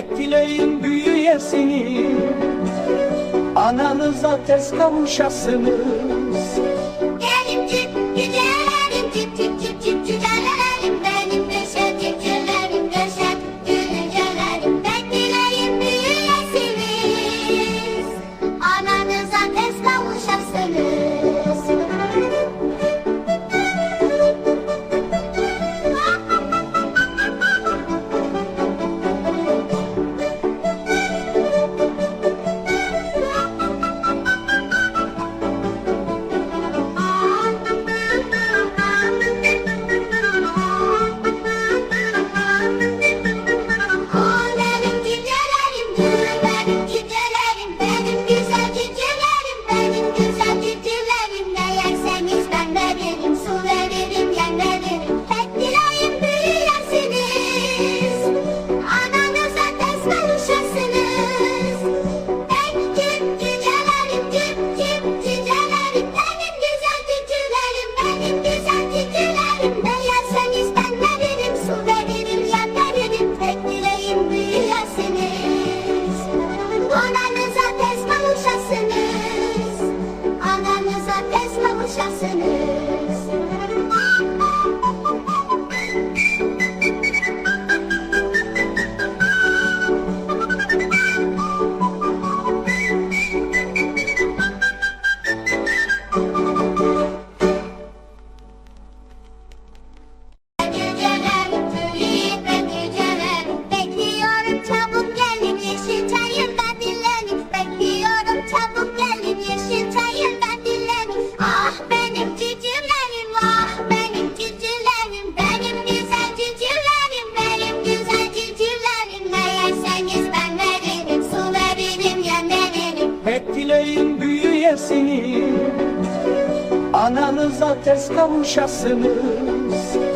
Bekleyin büyüyesini Ananıza tez kavuşasınız. Dileğim büyüyesiniz Ananıza tez kavuşasınız